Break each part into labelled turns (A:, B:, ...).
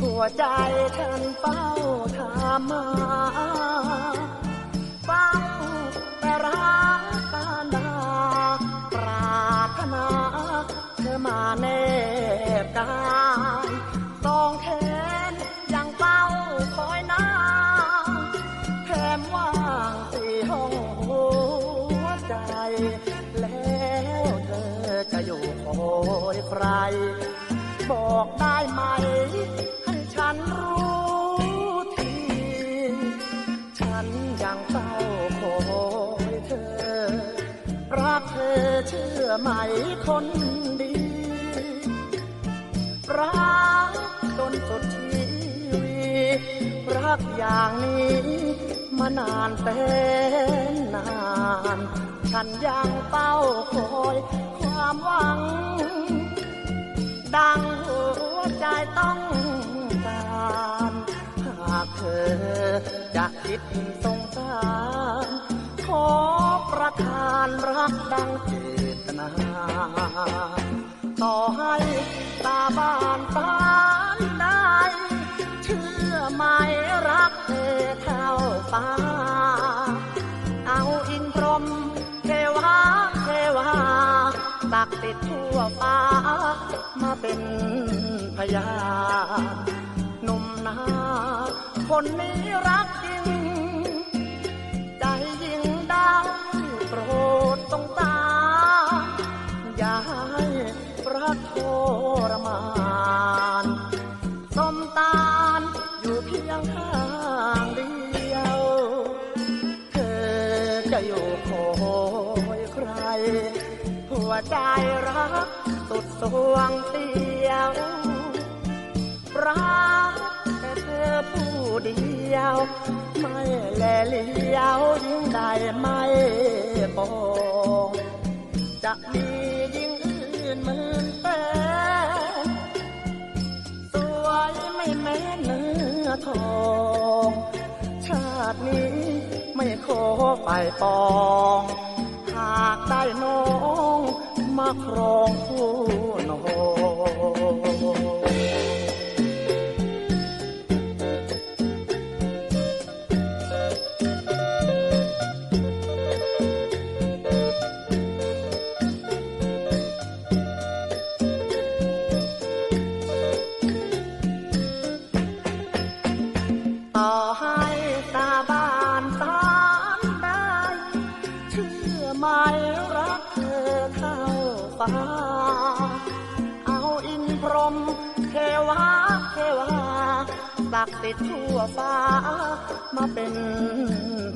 A: หัวใจฉันเฝ้าถามมาเฝ้าแต่รักการดาปรารถนาเธอมาแนบกายสองแขนยังเฝ้าคอยนางแถมว่างสี่ห้องหัวใจ แล้วเธอจะอยู่คอยใคร บอกได้ไหม ให้ฉันรู้ที ฉันยังเฝ้าคอยเธอ รักเธอเชื่อไหมคนดี รักจนสุดชีวิตรักอย่างนี้มานานแสนนาน ฉันยังเฝ้าคอยความหวัง ดังหัวใจต้องการหากเธอจะคิดสงสาร ขอประทานรักดังเจตนา ต่อให้ตาบ้านตายได้เชื่อไหมรักเธอเท่าฟ้า เอาอินพรมเทวาเทวาตักติดทั่วฟ้า มาเป็นพยานหนุ่มนาคนนี้รักจริง ใจยิ่งได้โปรดตรงตามอย่าให้รักทรมานสมตานอยู่เพียงข้างเดียว เธอจะอยู่คอยใคร หัวใจรัก สุดสวงเตียวรักแต่เธอผู้เดียว ไม่แลเลี้ยวยิ่งใดไม่บอกจะมียิ่งอื่นหมื่นแต่สวยไม่แม้เนื้อทอง ชาตินี้ไม่ขอไปปอง หากได้น้อง មកក្រងគូនហោអ ฟ้า เอาอินพรมเทวาเทวาศักดิ์สิทธิ์ทั่วฟ้า มาเป็น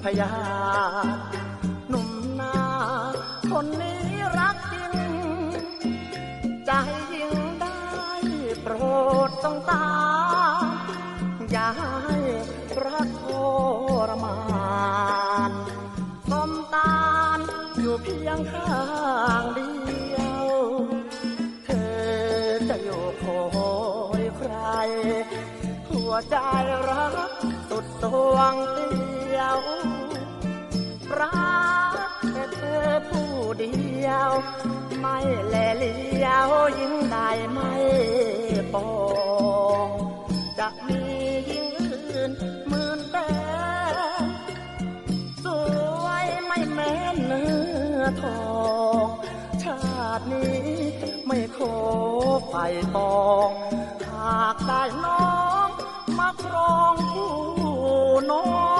A: พยาหนุ่มนาคนนี้รักจริง ใจยิ่งได้โปรดต้องตา อย่าให้รักทรมานสมตานอยู่เพียงข้างเดียว หัวใจรักสุดสวงเดียวรักแต่เธอผู้เดียว ไม่แลเลี้ยวยิ่งได้ไม่ปองจะมียิ่งอื่นหมื่นแต่สวยไม่แม้เนื้อทองชาตินี้ไม่ขอไปปองากได้น้องมาครองคู่น้อง